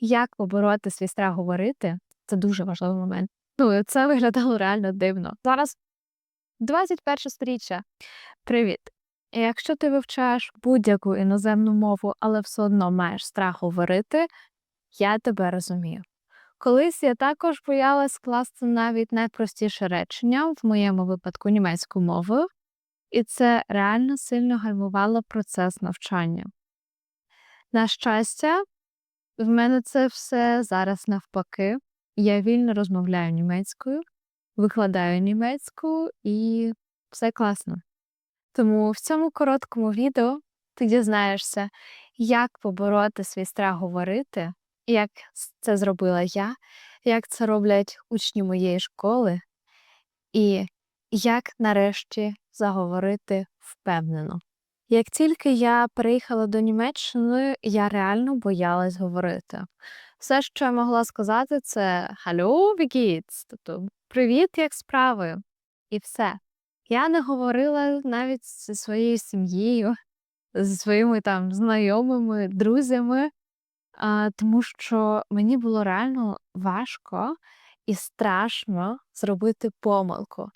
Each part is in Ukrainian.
Як побороти свій страх говорити це дуже важливий момент. Ну, це виглядало реально дивно. Зараз 21 сторіччя. Привіт. Якщо ти вивчаєш будь-яку іноземну мову, але все одно маєш страх говорити, я тебе розумію. Колись я також боялась скласти навіть найпростіше речення, в моєму випадку німецьку мовою, і це реально сильно гальмувало процес навчання. На щастя, в мене це все зараз навпаки. Я вільно розмовляю німецькою, викладаю німецьку і все класно. Тому в цьому короткому відео ти дізнаєшся, як побороти свій страх говорити, як це зробила я, як це роблять учні моєї школи, і як нарешті заговорити впевнено. Як тільки я приїхала до Німеччини, я реально боялась говорити. Все, що я могла сказати, це «Hallo, wie geht's?» тобто «Привіт, як справи?» і все. Я не говорила навіть зі своєю сім'єю, зі своїми там знайомими, друзями, а, тому що мені було реально важко і страшно зробити помилку.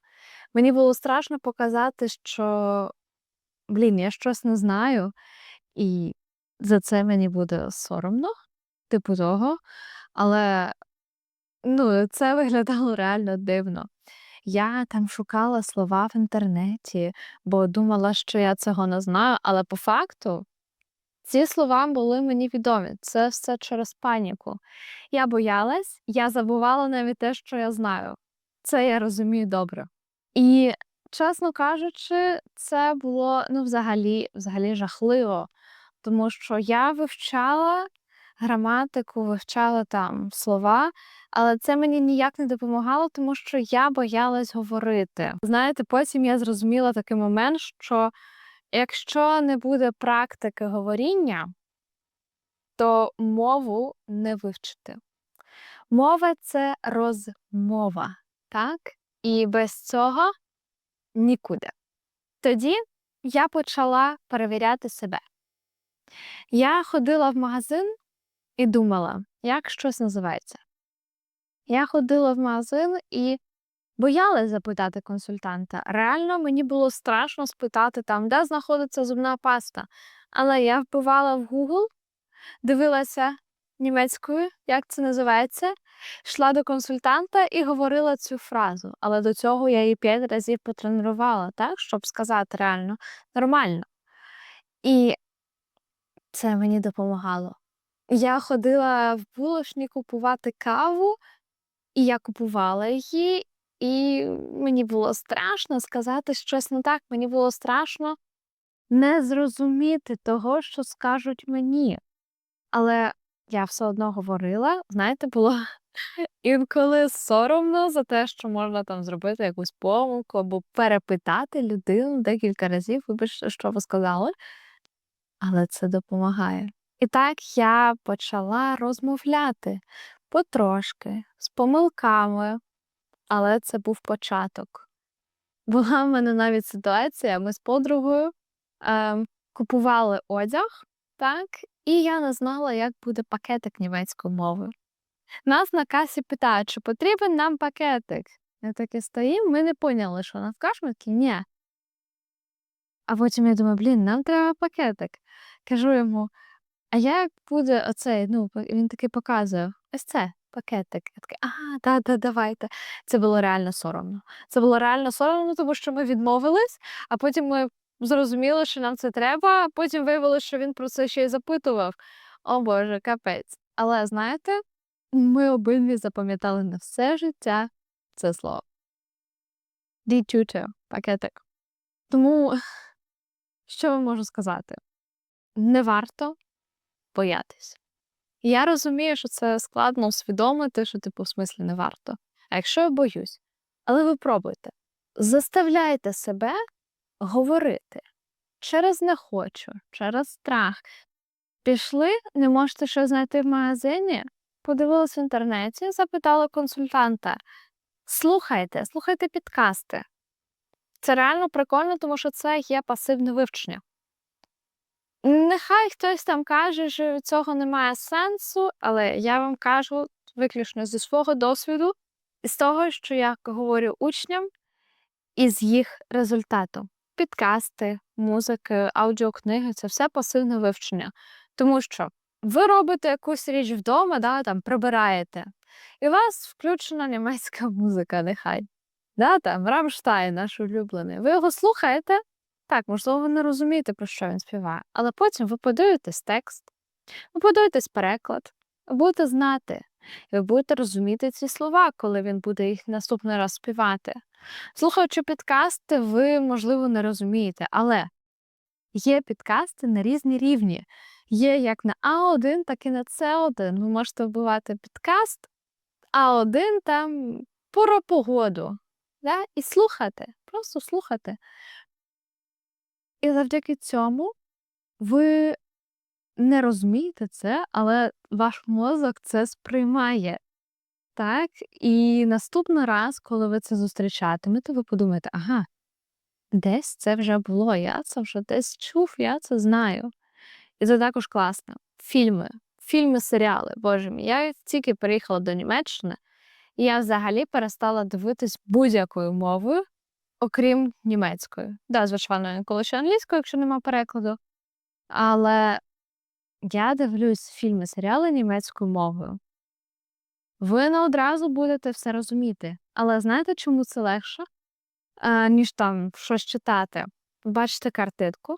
Мені було страшно показати, що блін, я щось не знаю, і за це мені буде соромно, типу того. Але ну, це виглядало реально дивно. Я там шукала слова в інтернеті, бо думала, що я цього не знаю, але по факту ці слова були мені відомі. Це все через паніку. Я боялась, я забувала навіть те, що я знаю. Це я розумію добре. І, чесно кажучи, це було ну, взагалі, взагалі жахливо, тому що я вивчала граматику, вивчала там слова, але це мені ніяк не допомагало, тому що я боялась говорити. Знаєте, потім я зрозуміла такий момент, що якщо не буде практики говоріння, то мову не вивчити. Мова це розмова, так? І без цього нікуди. Тоді я почала перевіряти себе. Я ходила в магазин і думала, як щось називається. Я ходила в магазин і боялась запитати консультанта. Реально мені було страшно спитати там, де знаходиться зубна паста. Але я вбивала в Google, дивилася німецькою, як це називається, йшла до консультанта і говорила цю фразу. Але до цього я її п'ять разів потренувала, так, щоб сказати реально нормально. І це мені допомагало. Я ходила в булочні купувати каву, і я купувала її, і мені було страшно сказати щось не так. Мені було страшно не зрозуміти того, що скажуть мені. Але я все одно говорила, знаєте, було інколи соромно за те, що можна там зробити якусь помилку або перепитати людину декілька разів, вибачте, що ви сказали. Але це допомагає. І так я почала розмовляти потрошки, з помилками, але це був початок. Була в мене навіть ситуація, ми з подругою е, купували одяг, так, і я не знала, як буде пакетик німецькою мовою. Нас на касі питають, чи потрібен нам пакетик. Я таки стоїм, ми не поняли, що нам скажуть, ми ні. А потім я думаю, блін, нам треба пакетик. Кажу йому, а як буде оцей, ну, він такий показує, ось це пакетик. Я такий, ага, да, да, давайте. Це було реально соромно. Це було реально соромно, тому що ми відмовились, а потім ми зрозуміли, що нам це треба, а потім виявилося, що він про це ще й запитував. О Боже, капець. Але знаєте, ми обидві запам'ятали на все життя це слово. Tüte, пакетик. Тому, що можу сказати? Не варто боятись. Я розумію, що це складно усвідомити, що, типу, в смислі не варто. А якщо я боюсь, але ви пробуйте. Заставляйте себе говорити через не хочу, через страх. Пішли, не можете щось знайти в магазині, подивились в інтернеті, запитали консультанта. Слухайте, слухайте підкасти. Це реально прикольно, тому що це є пасивне вивчення. Нехай хтось там каже, що цього немає сенсу, але я вам кажу виключно зі свого досвіду, з того, що я говорю учням, і з їх результату. Підкасти, музики, аудіокниги це все пасивне вивчення. Тому що ви робите якусь річ вдома, да, там прибираєте, і у вас включена німецька музика, нехай. Да, там Рамштайн, наш улюблений. Ви його слухаєте? Так, можливо, ви не розумієте, про що він співає, але потім ви подивитесь текст, ви подивитесь переклад, ви будете знати, і ви будете розуміти ці слова, коли він буде їх наступний раз співати. Слухаючи підкасти, ви, можливо, не розумієте, але є підкасти на різні рівні. Є як на А1, так і на С1. Ви можете вбивати підкаст А1 там про погоду. Да? І слухати, просто слухати. І завдяки цьому ви не розумієте це, але ваш мозок це сприймає. Так? І наступний раз, коли ви це зустрічатимете, ви подумаєте, ага, десь це вже було, я це вже десь чув, я це знаю. І це також класно. Фільми, фільми, серіали, боже мій. Я тільки переїхала до Німеччини, і я взагалі перестала дивитись будь-якою мовою, окрім німецької. Да, звичайно, інколи ще англійською, якщо нема перекладу. Але я дивлюсь фільми, серіали німецькою мовою. Ви не одразу будете все розуміти. Але знаєте, чому це легше, а, ніж там щось читати? Бачите картинку,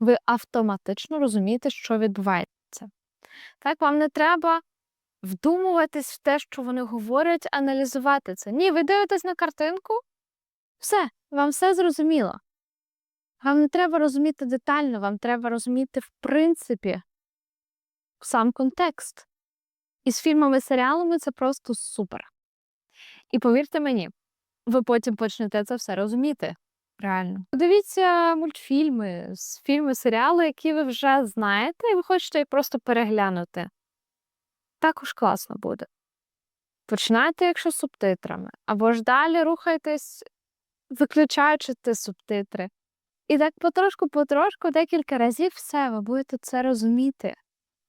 ви автоматично розумієте, що відбувається. Так, вам не треба вдумуватись в те, що вони говорять, аналізувати це. Ні, ви дивитесь на картинку, все, вам все зрозуміло. Вам не треба розуміти детально, вам треба розуміти, в принципі, сам контекст. І з фільмами, серіалами це просто супер. І повірте мені, ви потім почнете це все розуміти. Реально. Дивіться мультфільми, фільми, серіали, які ви вже знаєте, і ви хочете їх просто переглянути. Також класно буде. Починайте, якщо з субтитрами, або ж далі рухайтесь, виключаючи ті субтитри. І так потрошку-потрошку, декілька разів все, ви будете це розуміти.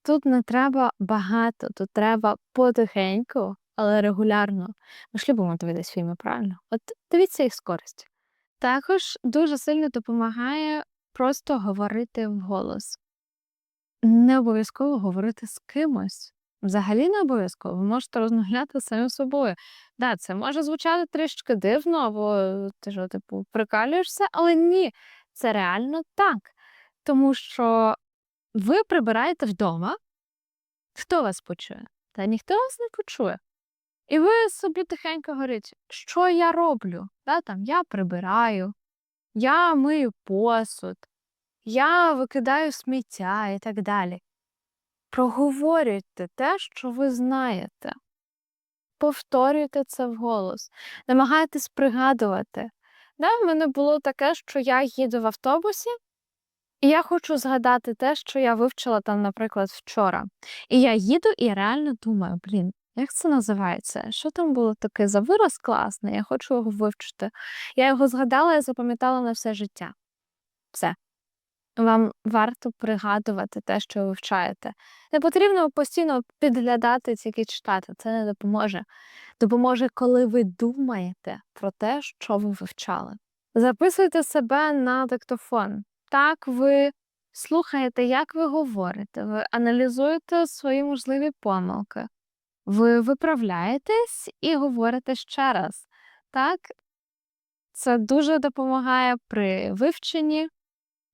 Тут не треба багато, тут треба потихеньку, але регулярно. Ми ж любимо дивитись фільми, правильно? От дивіться їх з користю. Також дуже сильно допомагає просто говорити вголос. Не обов'язково говорити з кимось. Взагалі не обов'язково. Ви можете розмовляти самим собою. Да, це може звучати трішки дивно, або ти ж, типу, прикалюєшся, але ні, це реально так. Тому що ви прибираєте вдома, хто вас почує? Та ніхто вас не почує. І ви собі тихенько говорите, що я роблю? Да, там, я прибираю, я мию посуд, я викидаю сміття і так далі. Проговорюйте те, що ви знаєте. Повторюйте це вголос, намагайтесь пригадувати. Да, в мене було таке, що я їду в автобусі, і я хочу згадати те, що я вивчила там, наприклад, вчора. І я їду і реально думаю, блін, як це називається? Що там було таке за вираз класний? Я хочу його вивчити. Я його згадала і запам'ятала на все життя. Все. Вам варто пригадувати те, що ви вивчаєте. Не потрібно постійно підглядати, тільки читати. Це не допоможе. Допоможе, коли ви думаєте про те, що ви вивчали. Записуйте себе на диктофон. Так ви слухаєте, як ви говорите, ви аналізуєте свої можливі помилки, ви виправляєтесь і говорите ще раз. Так, це дуже допомагає при вивченні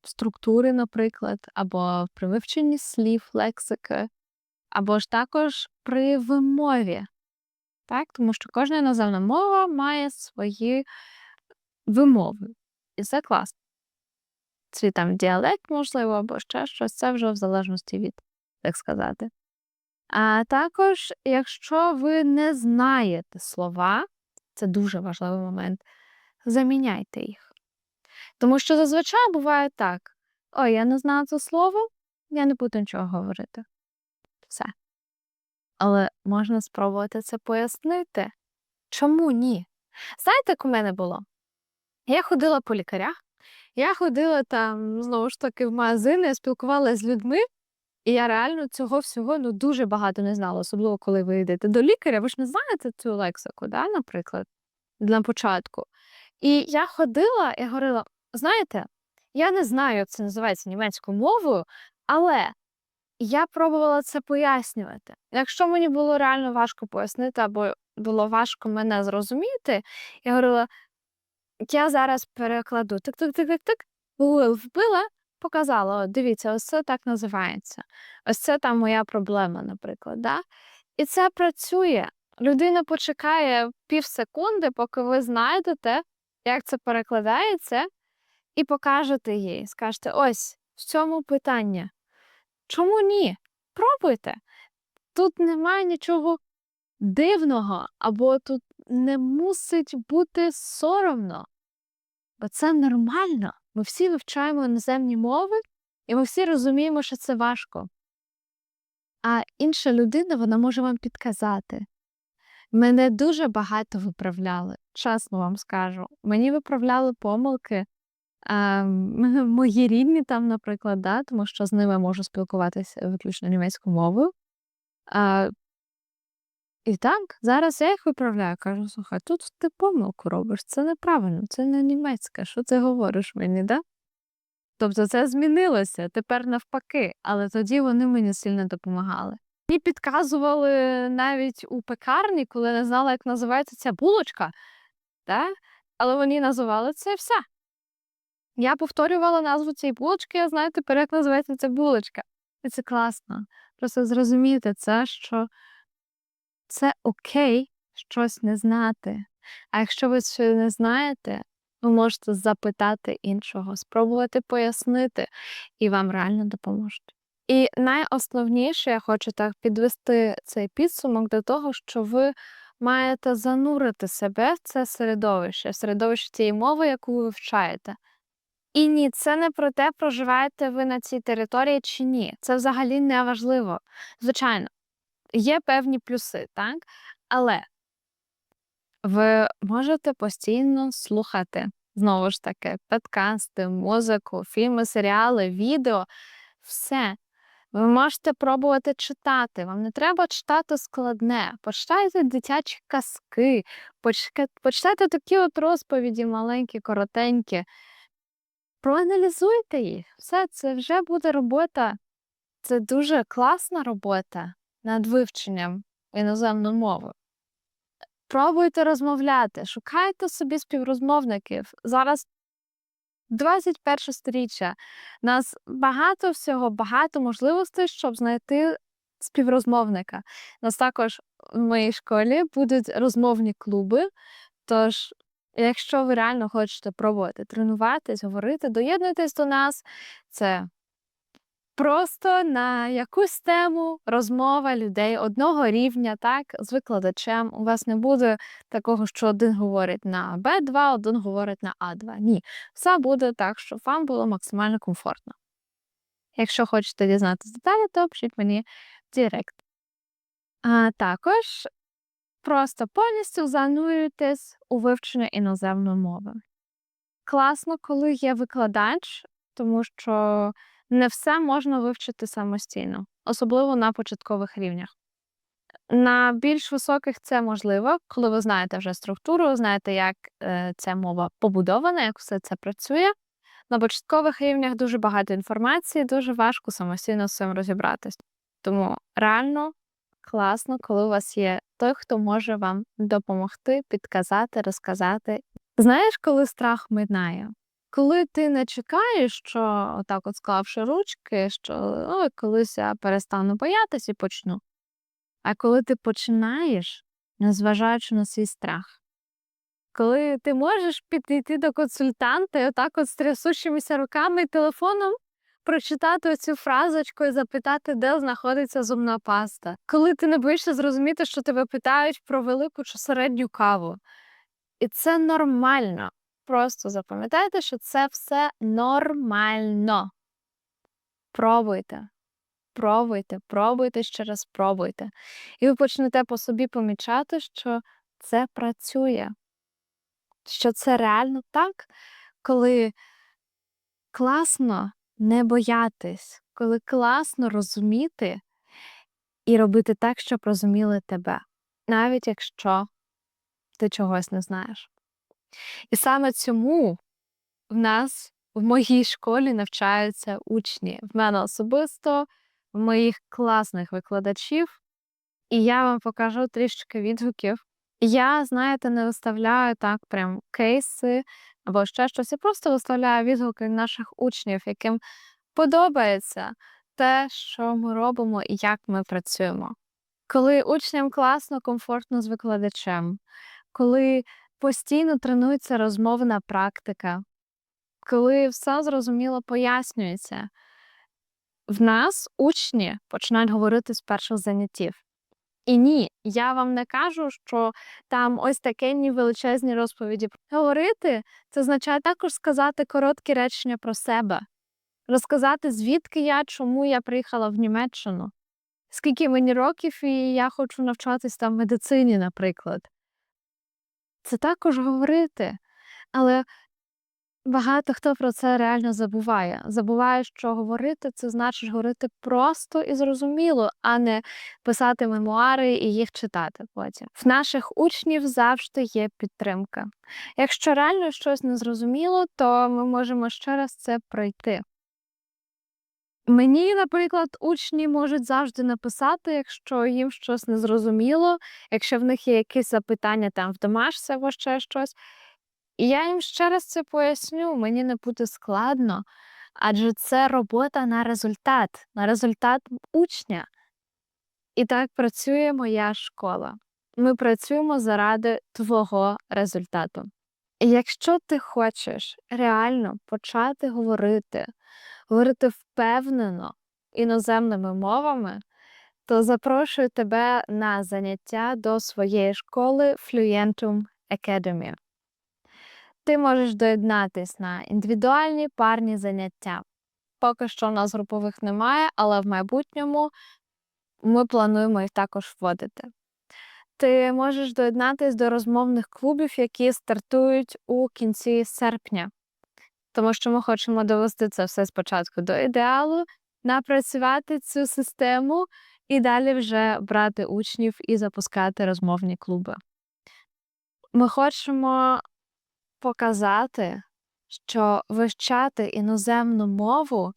структури, наприклад, або при вивченні слів, лексики, або ж також при вимові. Так? Тому що кожна іноземна мова має свої вимови. І це класно. Свій там діалект, можливо, або ще щось, це вже в залежності від, так сказати. А також, якщо ви не знаєте слова, це дуже важливий момент, заміняйте їх. Тому що зазвичай буває так: ой, я не знаю це слово, я не буду нічого говорити. Все. Але можна спробувати це пояснити. Чому ні? Знаєте, як у мене було? Я ходила по лікарях, Я ходила там, знову ж таки, в магазини, спілкувалася з людьми, і я реально цього всього ну, дуже багато не знала, особливо коли ви йдете до лікаря. Ви ж не знаєте цю лексику, да, наприклад, для початку. І я ходила і говорила: знаєте, я не знаю, як це називається німецькою мовою, але я пробувала це пояснювати. Якщо мені було реально важко пояснити, або було важко мене зрозуміти, я говорила: я зараз перекладу тик-тик-тик-тик-тик, вбила, показала: дивіться, ось це так називається. Ось це там моя проблема, наприклад. Да? І це працює. Людина почекає пів секунди, поки ви знайдете, як це перекладається, і покажете їй. Скажете: ось в цьому питання. Чому ні? Пробуйте. Тут немає нічого дивного, або тут не мусить бути соромно. Бо це нормально. Ми всі вивчаємо іноземні мови, і ми всі розуміємо, що це важко. А інша людина вона може вам підказати. Мене дуже багато виправляли, чесно вам скажу. Мені виправляли помилки. А, мої рідні там, наприклад, да, тому що з ними можу спілкуватися виключно німецькою мовою. І так, зараз я їх виправляю. Кажу, слухай, тут ти помилку робиш, це неправильно, це не німецьке. Що ти говориш мені, да? Тобто це змінилося тепер навпаки, але тоді вони мені сильно допомагали. Мені підказували навіть у пекарні, коли не знала, як називається ця булочка, да? але вони називали це все. Я повторювала назву цієї булочки, я знаю тепер, як називається ця булочка. І це класно. Просто зрозуміти це, що це окей щось не знати. А якщо ви ще не знаєте, ви можете запитати іншого, спробувати пояснити, і вам реально допоможуть. І найосновніше, я хочу так підвести цей підсумок до того, що ви маєте занурити себе в це середовище, в середовище тієї мови, яку ви вивчаєте. І ні, це не про те, проживаєте ви на цій території чи ні. Це взагалі не важливо. Звичайно, є певні плюси, так? Але ви можете постійно слухати, знову ж таки, подкасти, музику, фільми, серіали, відео, все. Ви можете пробувати читати. Вам не треба читати складне. Почитайте дитячі казки, почитайте такі от розповіді маленькі, коротенькі. Проаналізуйте їх. Все, це вже буде робота. Це дуже класна робота над вивченням іноземної мови. Пробуйте розмовляти, шукайте собі співрозмовників. Зараз 21 сторіччя. Нас багато всього, багато можливостей, щоб знайти співрозмовника. Нас також в моїй школі будуть розмовні клуби. Тож, якщо ви реально хочете пробувати тренуватись, говорити, доєднуйтесь до нас. Це Просто на якусь тему розмова людей одного рівня, так, з викладачем. У вас не буде такого, що один говорить на Б2, один говорить на А2. Ні, все буде так, щоб вам було максимально комфортно. Якщо хочете дізнатися деталі, то пишіть мені в Директ. А також просто повністю занурюйтесь у вивчення іноземної мови. Класно, коли є викладач, тому що не все можна вивчити самостійно, особливо на початкових рівнях. На більш високих це можливо, коли ви знаєте вже структуру, знаєте, як е, ця мова побудована, як все це працює. На початкових рівнях дуже багато інформації, дуже важко самостійно з цим розібратись. Тому реально класно, коли у вас є той, хто може вам допомогти, підказати, розказати. Знаєш, коли страх минає? Коли ти не чекаєш, що отак от склавши ручки, що ой, колись я перестану боятись і почну. А коли ти починаєш, незважаючи на свій страх, коли ти можеш підійти до консультанта і отак от з трясущимися руками і телефоном прочитати оцю фразочку і запитати, де знаходиться зубна паста, коли ти не боїшся зрозуміти, що тебе питають про велику чи середню каву. І це нормально. Просто запам'ятайте, що це все нормально. Пробуйте. Пробуйте, пробуйте ще раз пробуйте. І ви почнете по собі помічати, що це працює. Що це реально так, коли класно не боятись, коли класно розуміти і робити так, щоб розуміли тебе, навіть якщо ти чогось не знаєш. І саме цьому в нас в моїй школі навчаються учні. В мене особисто, в моїх класних викладачів. І я вам покажу трішки відгуків. Я, знаєте, не виставляю так прям кейси або ще щось. Я просто виставляю відгуки наших учнів, яким подобається те, що ми робимо і як ми працюємо. Коли учням класно, комфортно з викладачем, коли постійно тренується розмовна практика, коли все зрозуміло пояснюється, в нас учні починають говорити з перших заняттів. І ні, я вам не кажу, що там ось такенні величезні розповіді. Говорити це означає також сказати короткі речення про себе, розказати, звідки я, чому я приїхала в Німеччину, скільки мені років, і я хочу навчатись там медицині, наприклад. Це також говорити. Але багато хто про це реально забуває. Забуває, що говорити це значить говорити просто і зрозуміло, а не писати мемуари і їх читати потім. В наших учнів завжди є підтримка. Якщо реально щось незрозуміло, то ми можемо ще раз це пройти. Мені, наприклад, учні можуть завжди написати, якщо їм щось незрозуміло, якщо в них є якісь запитання там в домашці або ще щось. І я їм ще раз це поясню, мені не буде складно, адже це робота на результат, на результат учня. І так працює моя школа. Ми працюємо заради твого результату. І якщо ти хочеш реально почати говорити, говорити впевнено іноземними мовами, то запрошую тебе на заняття до своєї школи Fluentum Academy. Ти можеш доєднатись на індивідуальні парні заняття. Поки що у нас групових немає, але в майбутньому ми плануємо їх також вводити. Ти можеш доєднатись до розмовних клубів, які стартують у кінці серпня, тому що ми хочемо довести це все спочатку до ідеалу, напрацювати цю систему і далі вже брати учнів і запускати розмовні клуби. Ми хочемо показати, що вивчати іноземну мову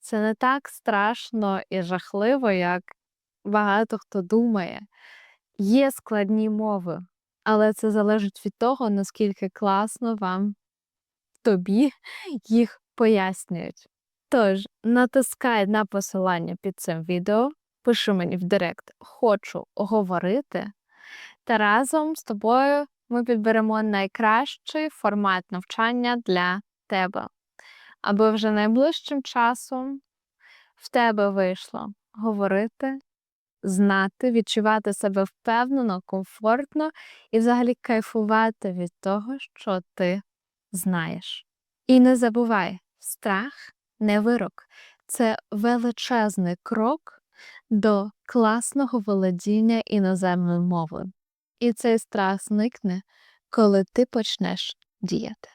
це не так страшно і жахливо, як багато хто думає. Є складні мови, але це залежить від того, наскільки класно вам тобі їх пояснюють. Тож, натискай на посилання під цим відео, пиши мені в Директ Хочу говорити, та разом з тобою ми підберемо найкращий формат навчання для тебе, аби вже найближчим часом в тебе вийшло говорити, знати, відчувати себе впевнено, комфортно і взагалі кайфувати від того, що ти знаєш. І не забувай, страх не вирок, це величезний крок до класного володіння іноземною мовою. І цей страх зникне, коли ти почнеш діяти.